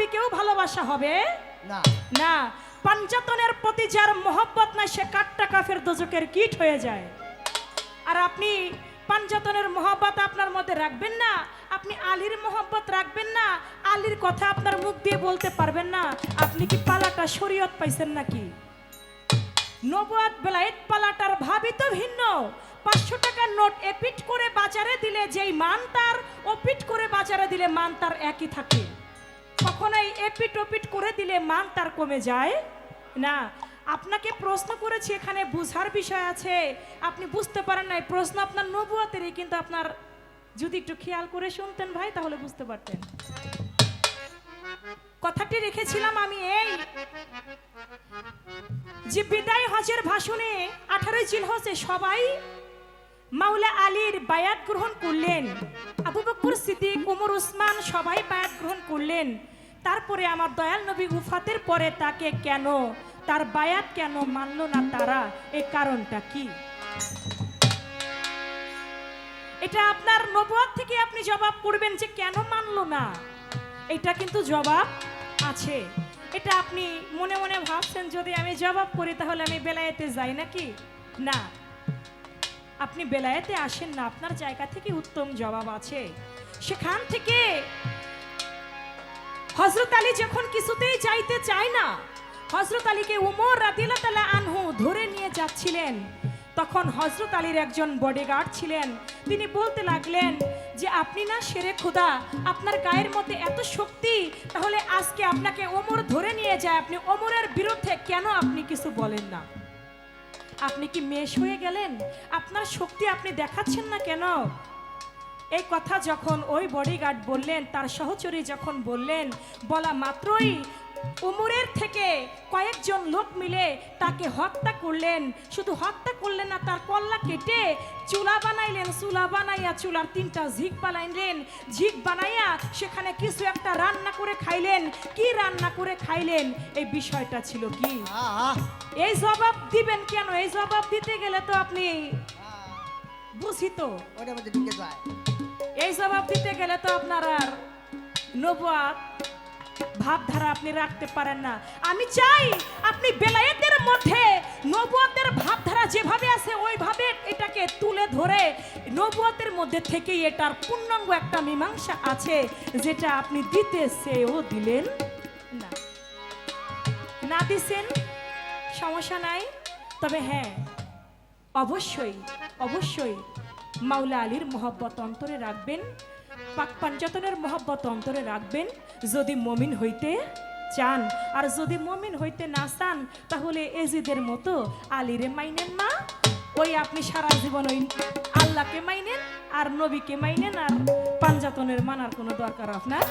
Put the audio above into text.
নবীকেও ভালোবাসা হবে? না। না। পাঞ্জাতনের প্রতি যার মহব্বত না সে কাট্টা কাফের দোজকের কীট হয়ে যায়। আর আপনি পাঞ্জাতনের মহব্বত আপনার মধ্যে রাখবেন না? আপনি আলীর মহব্বত রাখবেন না? আলীর কথা আপনার মুখ দিয়ে বলতে পারবেন না? আপনি কি পালাটা শরীয়ত পাইছেন নাকি? নবাদ বেলায়েত পালাটার ভাবই তো ভিন্ন। পাঁচশো টাকার নোট এপিট করে বাজারে দিলে যেই মান তার ওপিট করে বাজারে দিলে মান তার একই থাকে। কখনোই এপিট ওপিট করে দিলে মান তার কমে যায়? না, আপনাকে প্রশ্ন করেছি, এখানে বুঝার বিষয় আছে। আপনি বুঝতে পারেন নাই, প্রশ্ন আপনার নবুয়াতেরই, কিন্তু আপনার যদি একটু খেয়াল করে শুনতেন ভাই, তাহলে বুঝতে পারতেন। কথাটি রেখেছিলাম আমি এই যে বিদায় হজের ভাষণে আঠারোই জিলহসে সবাই মাওলা আলীর বায়াত গ্রহণ করলেন। আবু বকর সিদ্দিক, উমর উসমান সবাই বায়াত গ্রহণ করলেন। তারপরে আমার দয়াল নবী উফাতের পরে তাকে কেন, তার বায়াত কেন মানলো না তারা? এই কারণটা কি? এটা আপনার নবুয়াত থেকে আপনি জবাব করবেন যে কেন মানলো না? এটা কিন্তু জবাব আছে। এটা আপনি মনে মনে ভাবছেন, যদি আমি জবাব করি তাহলে আমি বেলায়েতে যাই নাকি? না। আপনি বেলায়েতে আসেন না, আপনার জায়গা থেকে উত্তম জবাব আছে। সেখান থেকে হজরত আলী যখন কিছুতেই যাইতে চায় না হজরত আলীকে উমর তালা আনহু ধরে নিয়ে যাচ্ছিলেন। তখন হজরত আলীর একজন বডিগার্ড ছিলেন। তিনি বলতে লাগলেন যে, আপনি না সেরে খোদা, আপনার গায়ের মধ্যে এত শক্তি, তাহলে আজকে আপনাকে ওমর ধরে নিয়ে যায়। আপনি ওমরের বিরুদ্ধে কেন আপনি কিছু বলেন না? আপনি কি মেষ হয়ে গেলেন? আপনার শক্তি আপনি দেখাচ্ছেন না কেন? এই কথা যখন ওই বডিগার্ড বললেন, তার সহচরী যখন বললেন, বলা মাত্রই উমরের থেকে কয়েকজন লোক মিলে তাকে হত্যা করলেন। শুধু হত্যা করলেন না তার কল্লা কেটে চুলা বানাইলেন চুলা বানাইয়া চুলার তিনটা ঝিক বানাইলেন। ঝিক বানাইয়া সেখানে কিছু একটা রান্না করে খাইলেন। কি রান্না করে খাইলেন? এই বিষয়টা ছিল কি? এই জবাব দিবেন কেন? এই জবাব দিতে গেলে তো আপনি বুঝি তো। ওটার মধ্যে ঢুকে যায়। এই জবাব দিতে গেলে তো আপনার আর নবাত ভাবধারা আপনি রাখতে পারেন না। আমি চাই আপনি বেলায়েতের মধ্যে নবুয়াতের ভাবধারা যেভাবে আছে, ওইভাবে এটাকে তুলে ধরে নবুয়াতের মধ্যে থেকেই এটার পূর্ণাঙ্গ একটা মীমাংসা আছে, যেটা আপনি দিতে সেও দিলেন না। না দিছেন, সমস্যা নাই। তবে হ্যাঁ অবশ্যই অবশ্যই মাওলা আলীর মহব্বত অন্তরে রাখবেন। পাক পাঞ্জাতনের মহাব্বত অন্তরে রাখবেন যদি মমিন হইতে চান, আর যদি মমিন হইতে না চান, তাহলে এজিদের মতো আলিরে মাইনেন মা ওই আপনি সারা জীবন ওই আল্লাহকে মাইনেন, আর নবীকে মাইনেন, আর পাঞ্জাতনের মানার কোনো দরকার আপনার।